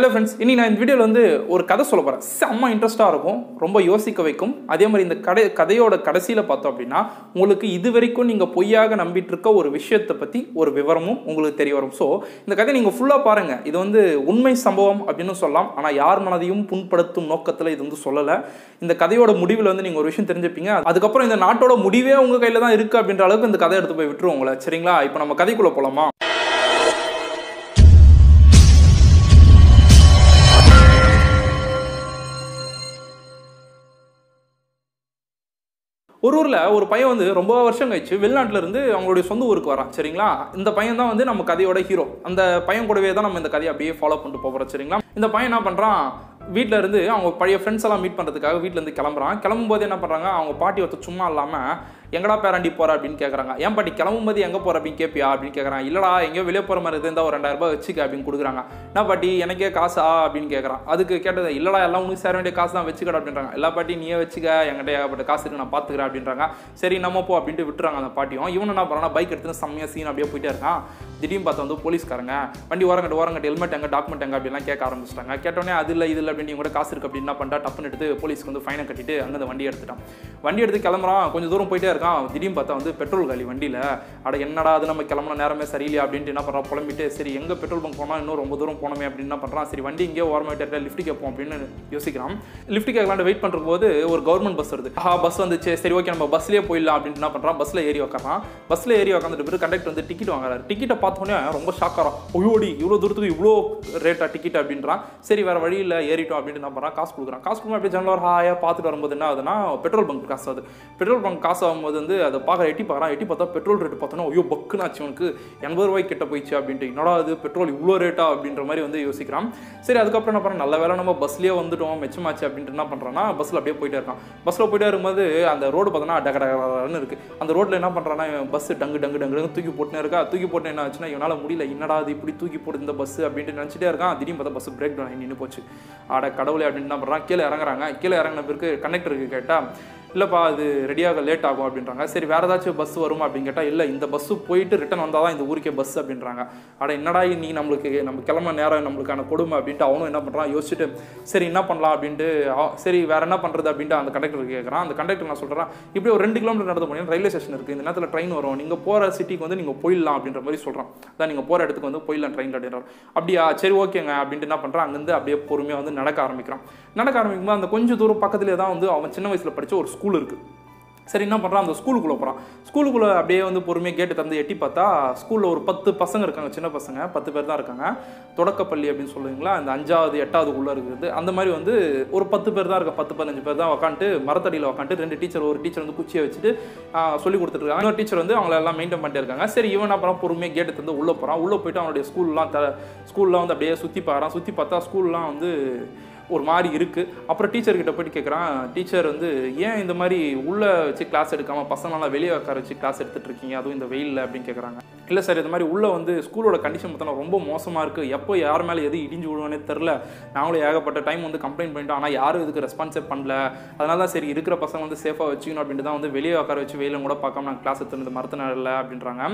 Hello friends இனி நான் இந்த வீடியோவில் வந்து ஒரு கதை சொல்ல போகிறேன் செம்ம இன்ட்ரெஸ்ட்டாக இருக்கும் ரொம்ப யோசிக்க வைக்கும். அதே மாதிரி இந்த கடை கதையோட கடைசியில் பார்த்தோம் அப்படின்னா உங்களுக்கு இது வரைக்கும் நீங்கள் பொய்யாக நம்பிட்டு இருக்க ஒரு விஷயத்தை பற்றி ஒரு விவரமும் உங்களுக்கு தெரிய வரும். ஸோ இந்த கதை நீங்கள் ஃபுல்லாக பாருங்கள் இது வந்து உண்மை சம்பவம் அப்படின்னு சொல்லலாம். ஆனால் யார் மனதையும் புண்படுத்தும் நோக்கத்தில் இது வந்து சொல்லலை. இந்த கதையோட முடிவில் வந்து நீங்கள் ஒரு விஷயம் தெரிஞ்சுப்பீங்க. அதுக்கப்புறம் இந்த நாட்டோட முடிவே உங்கள் கையில் தான் இருக்குது அப்படின்ற அளவுக்கு இந்த கதை எடுத்து போய் விட்டுருவோங்களே சரிங்களா? இப்போ நம்ம கதைக்குள்ளே போகலாமா ஒரு ஊரில் ஒரு பையன் வந்து ரொம்ப வருஷம் கழிச்சு வெளிநாட்டிலேருந்து அவங்களுடைய சொந்த ஊருக்கு வரான் சரிங்களா? இந்த பையன் தான் வந்து நம்ம கதையோட ஹீரோ அந்த பையன் கூடவே தான் நம்ம இந்த கதையை அப்படியே ஃபாலோ பண்ணிட்டு போகிறோம் சரிங்களா? இந்த பையன் என்ன பண்ணுறான் வீட்டில் இருந்து அவங்க பழைய ஃப்ரெண்ட்ஸ் எல்லாம் மீட் பண்ணுறதுக்காக வீட்டிலேருந்து கிளம்புறான். கிளம்பும்போது என்ன பண்ணுறாங்க அவங்க பாட்டி ஒருத்தர் சும்மா இல்லாமல் எங்கடா பேராண்டி போகிற அப்படின்னு கேட்குறாங்க ஏன் பாட்டி கிளம்பும்போது எங்கே போகிற அப்படின்னு கேட்பியா அப்படின்னு கேட்குறான் இல்லடா எங்கேயோ வெளியே போகிற மாதிரி இருந்தால் ஒரு ரெண்டாயிரம் ரூபாய் வச்சுக்க அப்படின்னு கொடுக்குறாங்க. என்ன பாட்டி எனக்கே காசா? அப்படின்னு கேட்குறான் அதுக்கு கேட்டது இல்லடா எல்லாம் உனக்கு சேர வேண்டிய காசு தான் வச்சுக்கடா அப்படின்றாங்க. எல்லா பாட்டி நீயே வச்சுக்க என்கிட்ட ஏகப்பட்ட காசு இருக்கு நான் பார்த்துக்கிறேன் அப்படின்றாங்க. சரி நம்ம போ அப்படின்ட்டு விட்டுறாங்க அந்த பாட்டியும். இவன் என்ன பண்ணுறான் பைக் எடுத்து செம்மையாக சீன் அப்படியே போயிட்டே இருக்கான். திடீர்னு பார்த்தா வந்து போலீஸ்காரங்க வண்டி ஓரங்கட்டு ஓரங்கட்டு ஹெல்மெட் எங்கே டாக்குமெண்ட் எங்கே? அப்படிலாம் கேட்க ஆரம்பிச்சிட்டாங்க. கேட்டோடனே அது இல்லை இது வேண்டிய கூட காசு இருக்குது அப்படின்னா என்ன டப்புன்னு எடுத்து போலீஸ்க்கு வந்து ஃபைனை கட்டிட்டு அங்கே வண்டி எடுத்துட்டான். வண்டி எடுத்து கிளம்புறான். கொஞ்சம் தூரம் போயிட்டே இருக்கான். திடீர்னு பார்த்தா வந்து பெட்ரோல் காலி வண்டியில். அட என்னடா அது? நம்ம கிளம்புன நேரமே சரியில்லையா அப்படின்ட்டு என்ன பண்ணுறான் புலம்பிட்டு சரி எங்கே பெட்ரோல் பங்க் போனால் இன்னும் ரொம்ப தூரம் போனோமே அப்படின்னு என்ன பண்ணுறான் சரி வண்டி இங்கே ஓரமாயிட்டு லிஃப்ட் கேட்போம் அப்படின்னு யோசிக்கிறான். லிஃப்ட் கேட்கலான்னு வெயிட் பண்ணுற போது ஒரு கவர்மெண்ட் பஸ் வருது. ஆஹா பஸ் வந்துச்சு. சரி ஓகே நம்ம பஸ்லேயே போயிடலாம் அப்படின்ட்டு என்ன பண்ணுறான் பஸ்ஸில் ஏறி உட்காரான் பஸ்ஸில் ஏறி உட்காந்துட்டு பிறகு கண்டக்டர் வந்து டிக்கெட் வாங்குறாரு. டிக்கெட்டை பார்த்தோன்னே ரொம்ப ஷாக்காரம் ஐயோடி இவ்வளோ தூரத்துக்கு இவ்வளோ ரேட்டாக டிக்கெட் அப்படின்றான். சரி வேறு வழியில் ஏறி ஏறிட்டோம் அப்படின்னு என்ன பண்ணுறான் காசு கொடுக்குறான். காசு கொடுக்கும் அப்படியே ஜன்னல் ஹாயாக பார்த்துட்டு வரும்போது என்ன ஆகுதுன்னா பெட்ரோல் பங்க் காசு ஆகுது. பெட்ரோல் பங்க் காசு ஆகும்போது வந்து அதை பார்க்குற எட்டி பார்க்குறான். எட்டி பார்த்தா பெட்ரோல் ரேட்டு பார்த்தோன்னா ஐயோ பக்குன்னு ஆச்சு உனக்கு எண்பது ரூபாய் கிட்ட போயிடுச்சு அப்படின்ட்டு. என்னடா அது பெட்ரோல் இவ்வளோ ரேட்டா அப்படின்ற மாதிரி வந்து யோசிக்கிறான். சரி அதுக்கப்புறம் என்ன பண்ணுறோம் நல்ல வேலை நம்ம பஸ்லேயே வந்துட்டோம் மெச்சமாச்சு அப்படின்ட்டு என்ன பண்ணுறான்னா பஸ்ஸில் அப்படியே போயிட்டே இருக்கான். பஸ்ஸில் போயிட்டே இருக்கும்போது அந்த ரோடு பார்த்தோன்னா டக டகன்னு இருக்குது அந்த ரோட்டில் என்ன பண்ணுறான்னா பஸ் டங்கு டங்கு டங்கு தூக்கி போட்டுனே இருக்கா. தூக்கி போட்டு என்ன ஆச்சுன்னா இவனால் முடியல. என்னடா அது இப்படி தூக்கி போட்டு இந்த பஸ் அப்படின்ட்டு நினச்சிட்டே இருக்கான். திடீர்னு பார்த்தா பஸ் பிரேக் டவுன் ஆகி நின்று போச்சு. ஆட கடவுளே அப்படின்னு என்ன பண்ணுறான் கீழே இறங்குறாங்க. கீழே இறங்கின பிறகு கண்டக்டருக்கு கேட்டால் இல்லைப்பா அது ரெடியாக லேட் ஆகும் அப்படின்றாங்க. சரி வேறு ஏதாச்சும் பஸ் வருமா அப்படின்னு கேட்டால் இல்லை இந்த பஸ்ஸு போயிட்டு ரிட்டன் வந்தால் தான் இந்த ஊருக்கே பஸ் அப்படின்றாங்க. ஆனால் என்னடா நீ நம்மளுக்கு நம்ம கிளம்ப நேரம் நம்மளுக்கான கொடுமை அப்படின்ட்டு அவனும் என்ன பண்ணுறான் யோசிச்சுட்டு சரி என்ன பண்ணலாம் அப்படின்ட்டு சரி வேறு என்ன பண்ணுறது அப்படின்ட்டு அந்த கண்டக்டர் கேட்குறான் அந்த கண்டக்டர் நான் சொல்கிறேன் இப்படி ஒரு ரெண்டு கிலோமீட்டர் நடந்து போனீங்கன்னா ரயில்வே ஸ்டேஷன் இருக்குது இந்த நேரத்தில் ட்ரெயின் வரும். நீங்கள் போகிற சிட்டிக்கு வந்து நீங்கள் போயிடலாம் அப்படின்ற மாதிரி சொல்கிறான் அதான் நீங்கள் போகிற இடத்துக்கு வந்து போயிடலாம் ட்ரெயின் அப்படின்றார். அப்படியா சரி ஓகேங்க அப்படின்ட்டு என்ன பண்ணுறான் அங்கேருந்து அப்படியே பொறுமையாக வந்து நடக்க ஆரம்பிக்கிறான். நடக்க ஆரம்பிக்கும்போது அந்த கொஞ்சம் தூரம் பக்கத்துலேயே தான் வந்து அவன் சின்ன வயசில் படித்த ஒரு ஸ்கூல் இருக்குது சரி என்ன பண்ணுறான் அந்த ஸ்கூலுக்குள்ளே போகிறான் ஸ்கூலுக்குள்ளே அப்படியே வந்து பொறுமையாக கேட்டு தந்து எட்டி பார்த்தா ஸ்கூலில் ஒரு பத்து பசங்க இருக்காங்க சின்ன பசங்க. பத்து பேர் தான் இருக்காங்க. தொடக்கப்பள்ளி அப்படின்னு சொல்லுவீங்களா? அந்த அஞ்சாவது எட்டாவதுக்குள்ளே இருக்கிறது. அந்த மாதிரி வந்து ஒரு பத்து பேர் தான் இருக்க பத்து பதினஞ்சு பேர் தான் உக்காந்துட்டு மரத்தடியில் உக்காந்துட்டு ரெண்டு டீச்சர் ஒரு டீச்சர் வந்து குச்சியை வச்சுட்டு சொல்லி கொடுத்துட்டு இருக்காங்க. இன்னொரு டீச்சர் வந்து அவங்கள எல்லாம் மெயின்டைன் பண்ணிட்டு இருக்காங்க. சரி இவன் அப்புறம் பொறுமையாக கேட்டு தந்து உள்ளே போகிறான் உள்ளே போயிட்டு அவனுடைய ஸ்கூல்லாம் த ஸ்கூல்லாம் வந்து அப்படியே சுற்றி பார்க்குறான் சுற்றி பார்த்தா ஸ்கூல்லாம் வந்து ஒரு மாதிரி இருக்குது அப்புறம் டீச்சர் கிட்ட போயிட்டு கேட்குறான் டீச்சர் வந்து ஏன் இந்த மாதிரி உள்ளே வச்சு கிளாஸ் எடுக்காமல் பசங்களெலாம் வெளியே உட்கார வச்சு கிளாஸ் எடுத்துகிட்டு இருக்கீங்க? அதுவும் இந்த வெயிலில் அப்படின்னு கேட்குறாங்க இல்லை சார் இது மாதிரி உள்ளே வந்து ஸ்கூலோட கண்டிஷன் பார்த்தோன்னா ரொம்ப மோசமாக இருக்குது எப்போ யார் மேலே எது இடிஞ்சு விடுவானே தெரில நாங்களும் ஏகப்பட்ட டைம் வந்து கம்ப்ளைண்ட் பண்ணிட்டோம். ஆனால் யாரும் இதுக்கு ரெஸ்பான்ஸே பண்ணல. அதனால தான் சரி இருக்கிற பசங்க வந்து சேஃபாக வச்சுக்கணும் அப்படின்ட்டு தான் வந்து வெளியே உட்கார வச்சு வெயிலும் கூட பார்க்காம நாங்கள் கிளாஸ் எடுத்துனது மறுத்தனால அப்படின்றாங்க.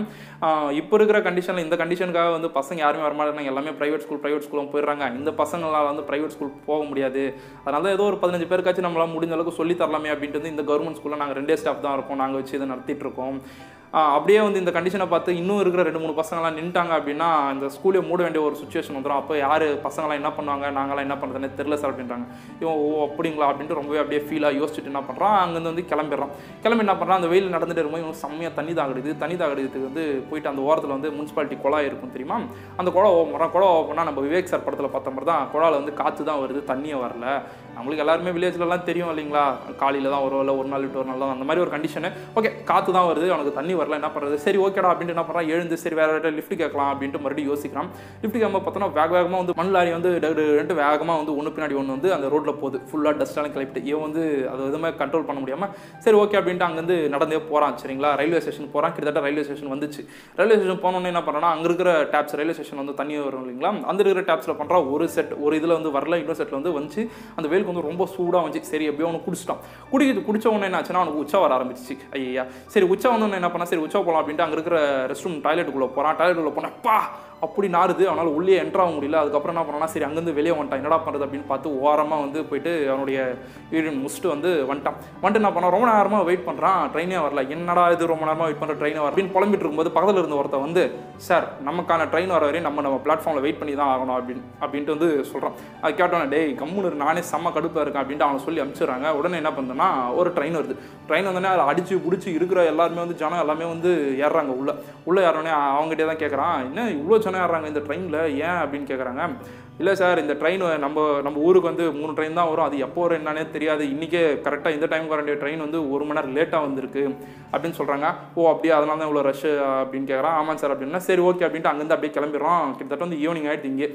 இப்போ இருக்கிற கண்டிஷனில் இந்த கண்டிஷனுக்காக வந்து பசங்க யாருமே வரமாட்டாங்க. எல்லாமே ப்ரைவேட் ஸ்கூல் ப்ரைவேட் ஸ்கூலும் போயிடுறாங்க. இந்த பசங்களால் வந்து ப்ரைவேட் ஸ்கூல் போக முடியாது. அதனால தான் ஏதோ ஒரு பதினஞ்சு பேருக்காச்சும் நம்மளால் முடிஞ்ச அளவுக்கு சொல்லி தரலாமே அப்படின்ட்டு இந்த கவர்மெண்ட் ஸ்கூலில் நாங்கள் ரெண்டே ஸ்டாஃப் தான் இருக்கோம். நாங்கள் வச்சு இதை நடத்திட்டு இருக்கோம். அப்படியே வந்து இந்த கண்டிஷனை பார்த்து இன்னும் இருக்கிற ரெண்டு மூணு பசங்களாம் நின்ட்டாங்க அப்படின்னா இந்த ஸ்கூலே மூட வேண்டிய ஒரு சுச்சுவேஷன் வந்துடும் அப்போ யார் பசங்களாம் என்ன பண்ணுவாங்க நாங்களாம் என்ன பண்ணுறதுன்னு தெரில சார் அப்படின்றாங்க. இவன் ஓ அப்படிங்களா? அப்படின்ட்டு ரொம்பவே அப்படியே ஃபீலாக யோசிச்சுட்டு என்ன பண்ணுறான் அங்கேருந்து வந்து கிளம்பிடுறான். கிளம்பி என்ன பண்ணுறான் அந்த வெயில் நடந்துட்டு இருக்கும்போது இவனுக்கு செம்மையாக தண்ணி தாகடுது தண்ணி தாகடுதுக்கு வந்து போயிட்டு அந்த ஓரத்தில் வந்து முனிசிபாலிட்டி குழாய் இருக்கும் தெரியுமா? அந்த குழா ஓப்பன் பண்ணுறான் குழா ஓப்பன் நம்ம விவேக் சார் படத்தில் பார்த்த மாதிரி தான் குழாவில் வந்து காற்று தான் வருது தண்ணியே வரல. நம்மளுக்கு எல்லாருமே வில்லேஜ்லலாம் தெரியும் இல்லைங்களா? காலையில் தான் வரும் இல்லை ஒரு நாள் விட்டு ஒரு நாள் தான். அந்த மாதிரி ஒரு கண்டிஷனு ஓகே காற்று தான் வருது அவனுக்கு தண்ணி வரல என்ன பண்ணுறது சரி ஓகேடா அப்படின்ட்டு என்ன பண்ணுறான் எழுந்து சரி வேறு இடத்துல லிஃப்ட் கேட்கலாம் அப்படின்ட்டு மறுபடியும் யோசிக்கிறான். லிஃப்ட் கேட்கும் பார்த்தோன்னா வேக வேகமாக வந்து மண் லாரி வந்து ரெண்டு வேகமாக வந்து ஒன்று பின்னாடி ஒன்று வந்து அந்த ரோட்டில் போகுது. ஃபுல்லாக டஸ்ட்டாலும் கிளப்பிட்டு. இவன் வந்து அது எதுவுமே கண்ட்ரோல் பண்ண முடியாமல் சரி ஓகே அப்படின்ட்டு அங்கேருந்து நடந்தே போகிறான் சரிங்களா? ரயில்வே ஸ்டேஷன் போகிறான் கிட்டத்தட்ட ரயில்வே ஸ்டேஷன் வந்துச்சு. ரயில்வே ஸ்டேஷன் போனோன்னே என்ன பண்ணுறான்னா அங்கே இருக்கிற டேப்ஸ் ரயில்வே ஸ்டேஷன் வந்து தண்ணி வரும் இல்லைங்களா? அந்த இருக்கிற டேப்ஸில் பண்ணுறா ஒரு செட் ஒரு இதில் வந்து வரல இன்னொரு செட்டில் வந்து வந்துச்சு. அந்த வெயிலுக்கு வந்து ரொம்ப சூடாக வந்துச்சு. சரி எப்படியோ அவனு குடிச்சிட்டான். குடிக்கிறது குடிச்ச உடனே என்ன ஆச்சுன்னா அவனுக்கு உச்சா வர ஆரம்பிச்சிச்சு. ஐயா சரி உச்சா வந்து என்ன பண்ண பண்ணா சரி உச்சா போகலாம் அப்படின்ட்டு அங்கே இருக்கிற ரெஸ்ட் ரூம் டாய்லெட்டுக்குள்ளே போகிறான் டாய்லெட்டுக்குள்ளே போனால் பா அப்படி நாருது அவனால் உள்ளே என்ட்ரு ஆக முடியல. அதுக்கப்புறம் என்ன பண்ணானா சரி அங்கேருந்து வெளியே வந்துட்டான். என்னடா பண்ணுறது அப்படின்னு பார்த்து ஓரமாக வந்து போயிட்டு அவனுடைய யூரின் முடிச்சுட்டு வந்து வந்துட்டான். வந்துட்டு என்ன பண்ணான் ரொம்ப நேரமாக வெயிட் பண்ணுறான் ட்ரெயினே வரல. என்னடா இது? ரொம்ப நேரமாக வெயிட் பண்ணுற ட்ரெயினே வர? அப்படின்னு புலம்பிட்டு இருக்கும்போது பக்கத்தில் இருந்த ஒருத்தன் வந்து சார் நமக்கான ட்ரெயின் வர வரையும் நம்ம நம்ம பிளாட்ஃபார்மில் வெயிட் பண்ணி தான் ஆகணும். அப்படின்னு அப்படின்ட்டு வந்து சொல்கிறான் அது கேட்டோன்னே டேய் கம்முன்னு நானே செம்ம கடுப்பாக இருக்கேன். அப்படின்ட்டு அவனை சொல்லி அனுப்பிச்சிடுறாங்க. உடனே என்ன பண்ணுறேன்னா ஒரு ட்ரெயின் வருது. ட்ரெயின் வந்தோடனே அதை அடிச்சு பிடிச்சி இருக்கிற எல்லாருமே வந்து ஜனம் எல்லாமே எல்லாமே வந்து ஏறுறாங்க. உள்ளே உள்ளே ஏறோடனே அவங்ககிட்டே தான் கேட்குறான் என்ன இவ்வளோ சொன்ன ஏறுறாங்க? இந்த ட்ரெயினில் ஏன்? அப்படின்னு கேட்குறாங்க இல்லை சார் இந்த ட்ரெயின் நம்ம நம்ம ஊருக்கு வந்து மூணு ட்ரெயின் தான் வரும். அது எப்போ வரும் என்னன்னே தெரியாது. இன்றைக்கே கரெக்டாக இந்த டைமுக்கு வரண்டிய ட்ரெயின் வந்து ஒரு மணி நேரம் லேட்டாக வந்திருக்கு. அப்படின்னு சொல்கிறாங்க ஓ அப்படியே? அதனால தான் இவ்வளோ ரஷ் அப்படின்னு கேட்குறான் ஆமாம் சார் அப்படின்னா சரி ஓகே அப்படின்ட்டு அங்கேருந்து அப்படியே கிளம்பிடுறோம். கிட்டத்தட்ட வந்து ஈவினிங் ஆகிடுது இங்கே.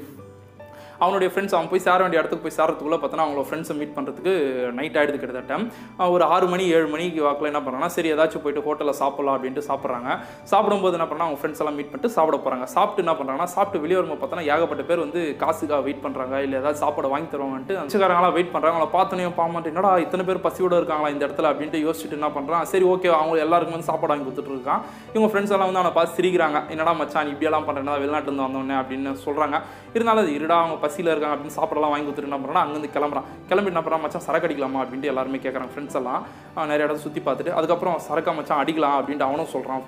அவனுடைய ஃப்ரெண்ட்ஸ் அவன் போய் சேர வேண்டிய இடத்துக்கு போய் சேரத்துக்குள்ளே பார்த்தோன்னா அவங்களோட ஃப்ரெண்ட்ஸை மீட் பண்ணுறதுக்கு நைட் ஆகிடுது கிட்டத்தட்ட. ஒரு ஆறு மணி ஏழு மணிக்கு வாக்கில் என்ன பண்ணுறாங்கன்னா சரி ஏதாச்சும் போயிட்டு ஹோட்டலில் சாப்பிடலாம் அப்படின்ட்டு சாப்பிட்றாங்க. சாப்பிடும்போது என்ன பண்ணுறாங்க அவங்க ஃப்ரெண்ட்ஸ் எல்லாம் மீட் பண்ணிட்டு சாப்பிட போகிறாங்க சாப்பிட்டு என்ன பண்ணுறாங்கன்னா சாப்பிட்டு வெளியே வரும்போது பார்த்தோன்னா ஏகப்பட்ட பேர் வந்து காசுக்காக வெயிட் பண்ணுறாங்க இல்லை ஏதாவது சாப்பாடு வாங்கி தருவாங்கன்ட்டு அச்சுக்காரங்களாம் வெயிட் பண்ணுறாங்க அவங்கள பார்த்தோன்னே பாமாட்டு என்னடா இத்தனை பேர் பசியோட இருக்காங்களா இந்த இடத்துல அப்படின்ட்டு யோசிச்சுட்டு என்ன பண்ணுறான் சரி ஓகே அவங்க எல்லாருக்கும் வந்து சாப்பாடு வாங்கி கொடுத்துட்டு இருக்கான். இவங்க ஃப்ரெண்ட்ஸ் எல்லாம் வந்து அவனை பார்த்து சிரிக்கிறாங்க. என்னடா மச்சான் இப்படியெல்லாம் பண்ணுறேன்னா வெளிநாட்டுலேருந்து வந்தோடனே அப்படின்னு சொல்கிறாங்க இருந்தாலும் அது இருடா அவங்க பசியில் இருக்காங்க அப்படின்னு சாப்பிடலாம் வாங்கி கொடுத்துட்டு என்ன பண்ணுறான் அங்கேருந்து கிளம்புறான். கிளம்பி என்ன பண்ணுறான் மச்சான் சரக்கு அடிக்கலாமா அப்படின்ட்டு எல்லாருமே கேட்குறாங்க ஃப்ரெண்ட்ஸ் எல்லாம் நிறைய இடத்த சுற்றி பார்த்துட்டு அதுக்கப்புறம் சரக்கா மச்சான் அடிக்கலாம் அப்படின்ட்டு அவனும் சொல்கிறான்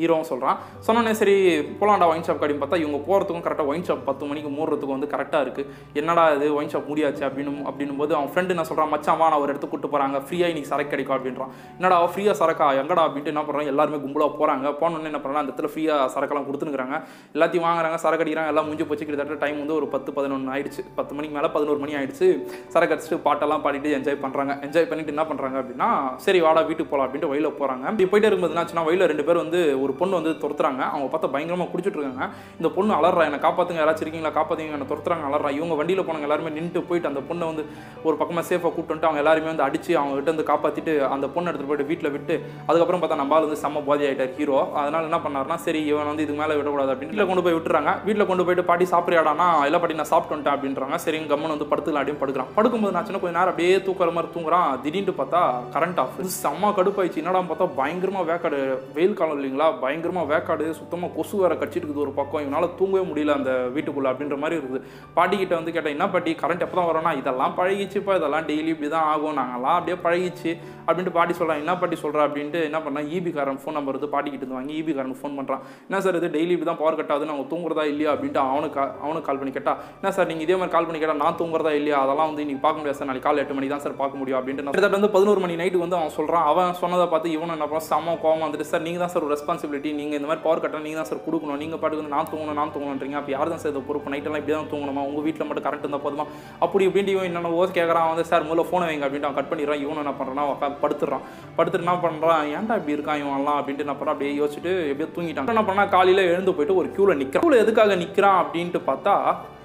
ஹீரோவும் சொல்கிறான் சொன்னோன்னே சரி போலாண்டா ஒயின் ஷாப் அப்படின்னு பார்த்தா இவங்க போகிறதுக்கும் கரெக்டாக ஒயின் ஷாப் பத்து மணிக்கு மூடுறதுக்கும் வந்து கரெக்டாக இருக்குது என்னடா இது ஒயின் ஷாப் முடியாச்சு அப்படின்னு அப்படின்னும் போது அவன் ஃப்ரெண்டு என்ன சொல்கிறான் மச்சான் நான் ஒரு இடத்துக்கு கூட்டு போகிறாங்க ஃப்ரீயாக இன்னைக்கு சரக்கு கிடைக்கும் அப்படின்றான். என்னடா ஃப்ரீயாக சரக்கா? எங்கடா? அப்படின்ட்டு என்ன பண்ணுறாங்க எல்லாருமே கும்பலாக போகிறாங்க போனோன்னு என்ன பண்ணுறாங்க அந்த இடத்துல ஃப்ரீயாக சரக்கெல்லாம் கொடுத்துனுக்குறாங்க எல்லாத்தையும் வாங்குறாங்க சரக்கு அடிக்கிறாங்க எல்லாம் முடிஞ்சு போச்சு. கிட்டத்தட்ட டைம் வந்து ஒரு பத்து பதினொன்று ஆயிடுச்சு. பத்து மணிக்கு மேலே பதினோரு மணி ஆயிடுச்சு. சரக்கு அடிச்சுட்டு பாட்டெல்லாம் பாடிட்டு என்ஜாய் பண்ணுறாங்க என்ஜாய் பண்ணிட்டு என்ன பண்ணுறாங்க அப்படின்னா சரி வாடா வீட்டுக்கு போகலாம் அப்படின்ட்டு வயலில் போகிறாங்க இப்படி போயிட்டே இருக்கும்போது என்னாச்சுன்னா வயலில் ரெண்டு பேர் வந்து ஒரு பொண்ணு வந்து துரத்துறாங்க. அவங்க பார்த்தா பயங்கரமாக குடிச்சிட்டு இருக்காங்க. இந்த பொண்ணு அலறா என்னை காப்பாற்றுங்க யாராச்சும் இருக்கீங்களா? காப்பாற்றுங்க என்னை துரத்துறாங்க அலறா. இவங்க வண்டியில் போனவங்க எல்லாருமே நின்றுட்டு போயிட்டு அந்த பொண்ணை வந்து ஒரு பக்கமாக சேஃபாக கூப்பிட்டு வந்துட்டு அவங்க எல்லாருமே வந்து அடிச்சு அவங்க கிட்ட வந்து காப்பாற்றிட்டு அந்த பொண்ணை எடுத்துகிட்டு போயிட்டு வீட்டில் விட்டு அதுக்கப்புறம் பார்த்தா நம்ம வந்து செம்ம போதி ஆகிட்டார் ஹீரோ அதனால் என்ன பண்ணாருன்னா சரி இவன் வந்து இதுக்கு மேலே விடக்கூடாது அப்படின்னு வீட்டில் கொண்டு போய் விட்டுறாங்க. வீட்டில் கொண்டு போயிட்டு பாட்டி சாப்பிட்றியாடானா இல்லை பாட்டி நான் சாப்பிட்டு வந்துட்டேன் அப்படின்றாங்க. சரி கம்மன் வந்து படுத்துக்கலாம் அப்படின்னு படுக்கிறான். படுக்கும்போது நான் சின்ன கொஞ்சம் நேரம் அப்படியே தூக்குற மாதிரி தூங்குறான். திடீர்னு பார்த்தா கரண்ட் ஆஃப் செம்ம கடுப்பாயிடுச்சு. என்னடா பார்த்தா பயங்கரமாக வேக்காடு வெயில் காலம் இல்லைங்களா? பயங்கரமாக வேக்காடு சுத்தமாக கொசு வேற கடிச்சிட்டு இருக்குது ஒரு பக்கம். இவனால் தூங்கவே முடியல அந்த வீட்டுக்குள்ளே அப்படின்ற மாதிரி இருக்குது. பாட்டி கிட்ட வந்து கேட்டேன் என்ன பாட்டி கரண்ட் எப்போ தான் வரோம்னா இதெல்லாம் பழகிச்சுப்பா இதெல்லாம் டெய்லி இப்படி தான் ஆகும். நாங்கள்லாம் அப்படியே பழகிச்சு அப்படின்ட்டு பாட்டி சொல்கிறான் என்ன பாட்டி சொல்கிறா அப்படின்ட்டு என்ன பண்ணால் ஈபி காரன் ஃபோன் நம்பர் வந்து பாட்டி கிட்ட இருந்து வாங்கி ஈபி காரன் ஃபோன் பண்ணுறான் என்ன சார் இது? டெய்லி இப்படி தான் பவர் கட் ஆகுதுன்னு நாங்கள் தூங்குறதா இல்லையா? அப்படின்ட்டு அவனுக்கு அவனுக்கு கால் பண்ணி கேட்டா என்ன சார் நீங்கள் இதே மாதிரி கால் பண்ணி கேட்டால் நான் தூங்குறதா இல்லையா? அதெல்லாம் வந்து இன்னைக்கு பார்க்க முடியாது சார் நாளைக்கு காலை எட்டு மணி தான் சார் பார்க்க முடியும். அப்படின்ட்டு கிட்டத்தட்ட வந்து பதினோரு மணி நைட்டு வந்து அவன் சொல்கிறான் அவன் சொன்னதை பார்த்து இவனும் என்ன பண்ணுறான் செம்ம கோவம் வந்துட்டு சார் நீங்கள் தான் சார் ஒரு ரெஸ்பான்சிபிலிட்டி நீங்கள் இந்த மாதிரி பவர் கட்டை நீங்கள் தான் சார் கொடுக்கணும். நீங்கள் பாட்டுக்கு நான் தூங்கணும் நான் தூங்கணுன்றீங்க அப்போ யார் தான் சார் இதை பொறுப்பு? நைட்டெல்லாம் இப்படி தான் தூங்கணுமா? உங்கள் வீட்டில் மட்டும் கரண்ட் இருந்தால் போதுமா? அப்படி இப்படின்ட்டு இவன் என்னென்ன ஓஸ் கேட்குறான் வந்து சார் முதல்ல ஃபோனை வைங்க அப்படின்ட்டு அவன் கட் பண்ணிடுறான். இவன் என்ன பண்ணுறான் அவன் படுத்துறான் படுத்துட்டு என்ன பண்ணுறான் ஏன்டா இப்படி இருக்கான் இவன்லாம் அப்படின்ட்டு நான் அப்படியே யோசிச்சுட்டு எப்படியோ தூங்கிட்டான். என்ன பண்ணால் காலையில் எழுந்து போயிட்டு ஒரு க்யூவில் நிற்கிறான் க்யூவில் எதுக்காக நிற்கிறான் அப்படின்ட்டு பார்த்தா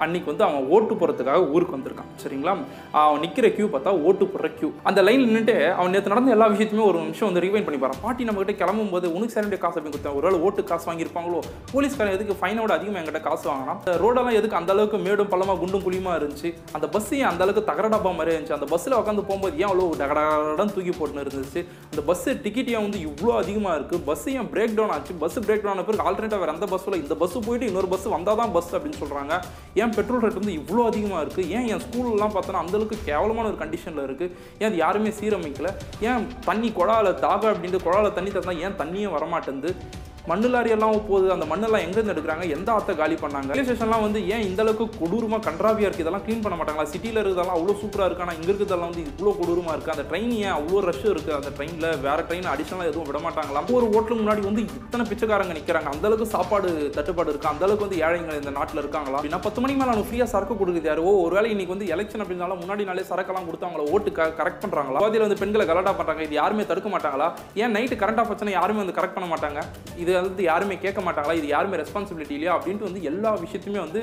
அன்னைக்கு வந்து அவன் ஓட்டு போகிறதுக்காக ஊருக்கு வந்திருக்கான். சரிங்களா? அவன் நிற்கிற கியூ பார்த்தா ஓட்டு போடுற கியூ அந்த லைன் நின்றுட்டு அவன் நேற்று நடந்த எல்லா விஷயத்தையுமே ஒரு நிமிஷம் வந்து ரிவைன் பண்ணி பாரு பாட்டி நம்மகிட்ட கிளம்பும்போது கிளம்பும் போது உனக்கு சார் காசு அப்படின்னு கொடுத்தேன் ஒருவேளை ஓட்டு காசு வாங்கியிருப்பாங்களோ? போலீஸ்காரன் எதுக்கு ஃபைனோட அதிகமாக என்கிட்ட காசு வாங்கினா ரோடெல்லாம் எதுக்கு அந்த அளவுக்கு மேடும் பள்ளமா குண்டும் குழியுமா இருந்துச்சு? அந்த பஸ் ஏன் அந்த அளவுக்கு தகரடப்பா மாதிரி இருந்துச்சு? அந்த பஸ்ஸில் உட்காந்து போகும்போது ஏன் அவ்வளோ டகடகடன் தூக்கி போட்டுன்னு இருந்துச்சு? அந்த பஸ் டிக்கெட் ஏன் வந்து இவ்வளோ அதிகமாக இருக்குது பஸ் ஏன் பிரேக் டவுன் ஆச்சு? பஸ் பிரேக் டவுன் பிறகு ஆல்டர்னேட்டாக வேறு அந்த பஸ்ஸில் இந்த பஸ் போயிட்டு இன்னொரு பஸ் வந்தால் தான் பஸ் அப்படின்னு சொல்கிறாங்க ஏன் பெட்ரோல் ரேட் வந்து இவ்வளோ அதிகமாக இருக்குது ஏன் என் ஸ்கூல்லாம் பார்த்தோன்னா அந்தளவுக்கு கேவலமான ஒரு கண்டிஷனில் இருக்குது ஏன் அது யாருமே சீரமைக்கல? ஏன் தண்ணி குழாவில் தாக அப்படின்ட்டு குழாவில் தண்ணி தந்தால் ஏன் தண்ணியே வரமாட்டேங்குது? 何? மண்ணு லாரி எல்லாம் போகுது அந்த மண்ணெல்லாம் எங்கேருந்து எடுக்கிறாங்க? எந்த ஆத்த காலி பண்ணாங்க? ரயில்வே ஸ்டேஷன்லாம் வந்து ஏன் இந்த அளவுக்கு கொடூரமாக கன்றாவியாக இருக்குது இதெல்லாம் க்ளீன் பண்ண மாட்டாங்களா? சிட்டியில் இருக்கிறதெல்லாம் அவ்வளோ சூப்பராக இருக்கு? ஆனால் இங்கே இருக்கிறதெல்லாம் வந்து இவ்வளோ கொடூரமாக இருக்குது அந்த ட்ரெயின் ஏன் அவ்வளோ ரஷ் இருக்குது அந்த ட்ரெயினில் வேறு ட்ரெயின் அடிஷனலாக எதுவும் விட மாட்டாங்களா? ஒரு ஹோட்டலுக்கு முன்னாடி வந்து இத்தனை பிச்சைக்காரங்க நிற்கிறாங்க அந்த அளவுக்கு சாப்பாடு தட்டுப்பாடு இருக்குது அந்த அளவுக்கு வந்து ஏழைங்க இந்த நாட்டில் இருக்காங்களா? நான் பத்து மணிக்கு மேலே அவங்க ஃப்ரீயாக சரக்கு கொடுக்குது யாரோ? ஒரு வேளை இன்னைக்கு வந்து எலெக்ஷன் அப்படின்னாலும் முன்னாடி நாளே சரக்கெல்லாம் கொடுத்து அவங்கள ஓட்டு கரெக்ட் பண்ணுறாங்களா பாதியில் வந்து பெண்களை கலாட்டா பண்ணுறாங்க இது யாருமே தடுக்க மாட்டாங்களா? ஏன் நைட்டு கரண்ட் ஆஃப் யாருமே வந்து கரெக்ட் பண்ண மாட்டாங்க? இது வந்து யாருமே கேட்க மாட்டாங்களா? இது யாருமே ரெஸ்பான்சிபிலிட்டி இல்லையா? அப்படின்ட்டு வந்து எல்லா விஷயத்தையுமே வந்து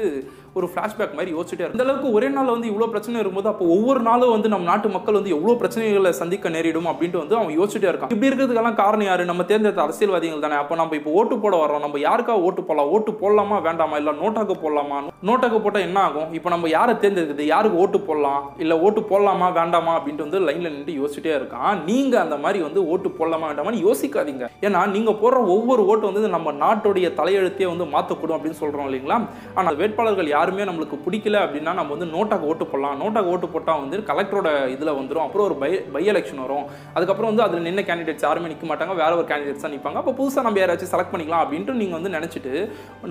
ஒரு ஃப்ளாஷ்பேக் மாதிரி யோசிச்சுட்டே இருக்கும் இந்த அளவுக்கு ஒரே நாள் வந்து இவ்வளோ பிரச்சனை இருக்கும்போது அப்போ ஒவ்வொரு நாளும் வந்து நம்ம நாட்டு மக்கள் வந்து எவ்வளோ பிரச்சனைகளை சந்திக்க நேரிடும் அப்படின்ட்டு வந்து அவன் யோசிச்சுட்டே இருக்கான் இப்படி இருக்கிறதுக்கெல்லாம் காரணம் யாரு? நம்ம தேர்ந்தெடுத்த அரசியல்வாதிகள் தானே. அப்போ நம்ம இப்போ ஓட்டு போட வரோம் நம்ம யாருக்கா ஓட்டு போடலாம்? ஓட்டு போடலாமா வேண்டாமா? இல்லை நோட்டாக்கு போடலாமா? நோட்டாக்கு போட்டால் என்ன ஆகும்? இப்போ நம்ம யாரை தேர்ந்தெடுக்குது? யாருக்கு ஓட்டு போடலாம்? இல்லை ஓட்டு போடலாமா வேண்டாமா? அப்படின்ட்டு வந்து லைனில் நின்று யோசிச்சுட்டே இருக்கான் நீங்கள் அந்த மாதிரி வந்து ஓட்டு போடலாமா வேண்டாமான்னு யோசிக்காதீங்க. ஏன்னா நீங்கள் போடுற ஒவ்வொரு ஓட்டு வந்து நம்ம நாட்டுடைய தலையெழுத்தையே வந்து மாற்றக்கூடும் அப்படின்னு சொல்கிறோம் இல்லைங்களா? ஆனால் வேட்பாளர்கள் யார் யாருமே நம்மளுக்கு பிடிக்கல அப்படின்னா நம்ம வந்து நோட்டாக்கு ஓட்டு போடலாம். நோட்டாக்கு ஓட்டு போட்டால் வந்து கலெக்டரோட இதில் வந்துடும் அப்புறம் ஒரு பை பை எலெக்ஷன் வரும். அதுக்கப்புறம் வந்து அதில் நின்ன கேண்டிடேட்ஸ் யாருமே நிற்க மாட்டாங்க. வேற ஒரு கேண்டிடேட்ஸ் தான் நிற்பாங்க அப்போ புதுசாக நம்ம யாராச்சும் செலக்ட் பண்ணிக்கலாம் அப்படின்ட்டு நீங்கள் வந்து நினச்சிட்டு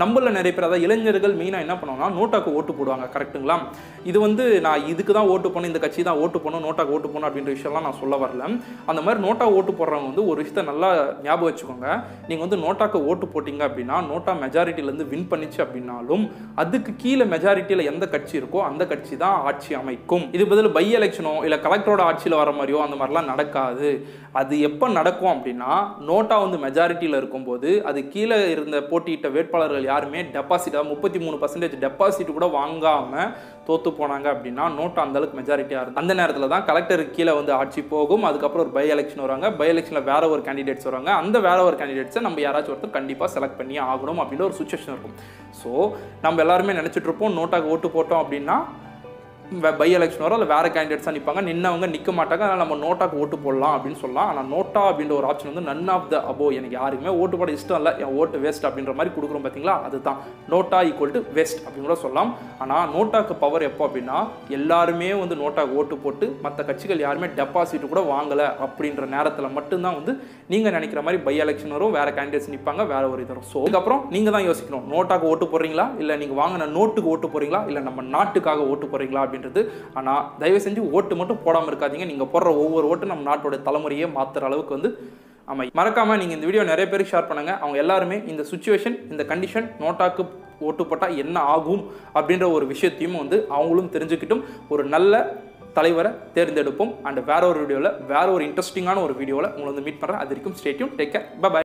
நம்மள நிறைய பேர் அதாவது இளைஞர்கள் மெயினாக என்ன பண்ணுவாங்கன்னா நோட்டாக்கு ஓட்டு போடுவாங்க. கரெக்ட்டுங்களா இது வந்து நான் இதுக்கு தான் ஓட்டு போகணும் இந்த கட்சி தான் ஓட்டு போகணும் நோட்டாக்கு ஓட்டு போகணும் அப்படின்ற விஷயம்லாம் நான் சொல்ல வரல. அந்த மாதிரி நோட்டா ஓட்டு போடுறவங்க வந்து ஒரு விஷயத்த நல்லா ஞாபகம் வச்சுக்கோங்க. நீங்கள் வந்து நோட்டாக்கு ஓட்டு போட்டிங்க அப்படின்னா நோட்டா மெஜாரிட்டிலேருந்து வின் பண்ணிச்சு அப்படின்னாலும் அதுக்கு கீழே மெஜாரிட்டியில் எந்த கட்சி இருக்கோ அந்த கட்சி தான் ஆட்சி அமைக்கும். இது பதில் பை எலெக்ஷனோ இல்லை கலெக்டரோட ஆட்சியில் வர மாதிரியோ அந்த மாதிரிலாம் நடக்காது. அது எப்போ நடக்கும் அப்படின்னா நோட்டா வந்து மெஜாரிட்டியில் இருக்கும்போது அது கீழே இருந்த போட்டியிட்ட வேட்பாளர்கள் யாருமே டெபாசிட்டாக முப்பத்தி மூணு பர்சன்டேஜ் டெபாசிட் கூட வாங்காமல் தோத்து போனாங்க அப்படின்னா நோட்டா அந்தளவுக்கு மெஜாரிட்டியாக இருக்கும் அந்த நேரத்தில் தான் கலெக்டருக்கு கீழே வந்து ஆட்சி போகும். அதுக்கப்புறம் ஒரு பை எலெக்ஷன் வருவாங்க. பை எலெக்ஷனில் வேற ஒரு கேண்டிடேட்ஸ் வருவாங்க. அந்த வேற ஒரு கேண்டிடேட்ஸை நம்ம யாராச்சும் ஒருத்தர் கண்டிப்பாக செலக்ட் பண்ணி ஆகணும் அப்படின்ற ஒரு சுச்சுவேஷன் இருக்கும். ஸோ நம்ம எல்லாருமே நினச்சிட்ருப்போம் நோட்டாக ஓட்டு போட்டோம் அப்படின்னா பை எலெக்ஷன் வரும் இல்லை வேறு கேண்டிடேட்ஸாக நிற்பாங்க நின்னவங்க நிற்க மாட்டாங்க. அதனால் நம்ம நோட்டாக்கு ஓட்டு போடலாம் அப்படின்னு சொல்லலாம். ஆனால் நோட்டா அப்படின்ற ஒரு ஆப்ஷன் வந்து நன் ஆஃப் த அபோ எனக்கு யாருக்குமே ஓட்டு போட இஷ்டம் இல்லை. என் ஓட்டு வேஸ்ட் அப்படின்ற மாதிரி கொடுக்குறோம் பார்த்தீங்களா அதுதான். நோட்டா ஈக்குவல் டு வேஸ்ட் அப்படின்னு கூட சொல்லலாம். ஆனால் நோட்டாக்கு பவர் எப்போ அப்படின்னா எல்லாருமே வந்து நோட்டாக்கு ஓட்டு போட்டு மற்ற கட்சிகள் யாருமே டெபாசிட் கூட வாங்கலை அப்படின்ற நேரத்தில் மட்டும்தான் வந்து நீங்கள் நினைக்கிற மாதிரி பை எலெக்ஷன் வரும். வேறு கேண்டிடேட்ஸ் நிற்பாங்க வேறு ஒரு இது வரும். ஸோ அதுக்கப்புறம் நீங்கள் தான் யோசிக்கணும். நோட்டாக்கு ஓட்டு போடுறீங்களா? இல்லை நீங்கள் வாங்கின நோட்டுக்கு ஓட்டு போகிறீங்களா இல்லை நம்ம நாட்டுக்காக ஓட்டு போகிறீங்களா அப்படின்றது. ஆனால் தயவு செஞ்சு ஓட்டு மட்டும் போடாமல் இருக்காதீங்க. நீங்கள் போடுற ஒவ்வொரு ஓட்டும் நம்ம நாட்டோட தலைமுறையே மாற்றுற அளவுக்கு வந்து ஆமாம் மறக்காமல் நீங்கள் இந்த வீடியோ நிறைய பேருக்கு ஷேர் பண்ணுங்கள் அவங்க எல்லாருமே இந்த சுச்சுவேஷன் இந்த கண்டிஷன் நோட்டாக்கு ஓட்டு போட்டால் என்ன ஆகும் அப்படின்ற ஒரு விஷயத்தையும் வந்து அவங்களும் தெரிஞ்சுக்கிட்டும். ஒரு நல்ல தலைவரை தேர்ந்தெடுப்போம். அண்ட் வேற ஒரு வீடியோவில் வேற ஒரு இன்ட்ரெஸ்டிங்கான ஒரு வீடியோவில் உங்களை வந்து மீட் பண்ணுறேன் அது வரைக்கும் ஸ்டேட்யூன் டேக் கேர் பாய்